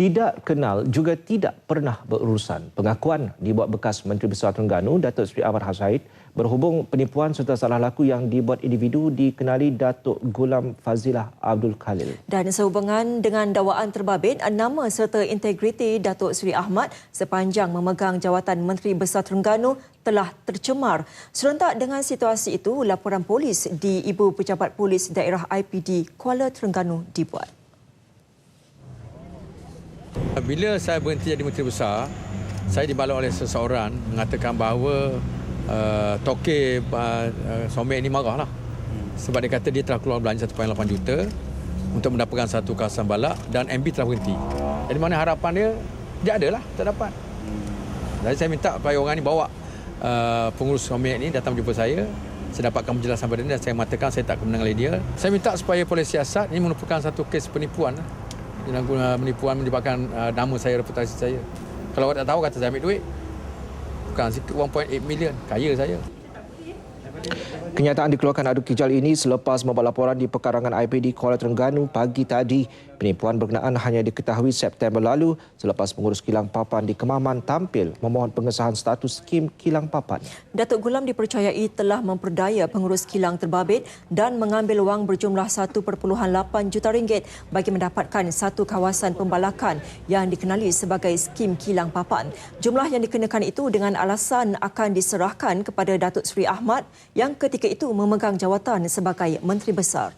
Tidak kenal juga tidak pernah berurusan. Pengakuan dibuat bekas Menteri Besar Terengganu, Datuk Seri Ahmad Hasaid, berhubung penipuan serta salah laku yang dibuat individu dikenali Datuk Gulam Fazilah Abdul Khalil. Dan sehubungan dengan dakwaan terbabit, nama serta integriti Datuk Seri Ahmad sepanjang memegang jawatan Menteri Besar Terengganu telah tercemar. Serentak dengan situasi itu, laporan polis di Ibu Pejabat Polis Daerah IPD Kuala Terengganu dibuat. Bila saya berhenti jadi Menteri Besar, saya dibalok oleh seseorang mengatakan bahawa uh, Toke uh, uh, Somek ini marah lah. Sebab dia kata dia telah keluar belanja 1.8 juta untuk mendapatkan satu kawasan balak dan MB telah berhenti. Jadi mana harapan dia? Dia ada lah, tak dapat. Jadi saya minta supaya orang ini bawa uh, pengurus Somek ini datang jumpa saya. Saya dapatkan penjelasan pada dia dan saya mengatakan saya tak kemenangan dia. Saya minta supaya polis siasat ini merupakan satu kes penipuan. Dengan guna penipuan menyebabkan uh, nama saya, reputasi saya. Kalau awak tak tahu kata saya ambil duit, bukan sikit 1.8 million, kaya saya. Kenyataan dikeluarkan Adu Kijal ini selepas membuat laporan di pekarangan IPD Kuala Terengganu pagi tadi. Penipuan berkenaan hanya diketahui September lalu selepas pengurus kilang papan di Kemaman tampil memohon pengesahan status skim kilang papan. Datuk Gulam dipercayai telah memperdaya pengurus kilang terbabit dan mengambil wang berjumlah 1.8 juta ringgit bagi mendapatkan satu kawasan pembalakan yang dikenali sebagai skim kilang papan. Jumlah yang dikenakan itu dengan alasan akan diserahkan kepada Datuk Seri Ahmad yang ketika itu memegang jawatan sebagai Menteri Besar.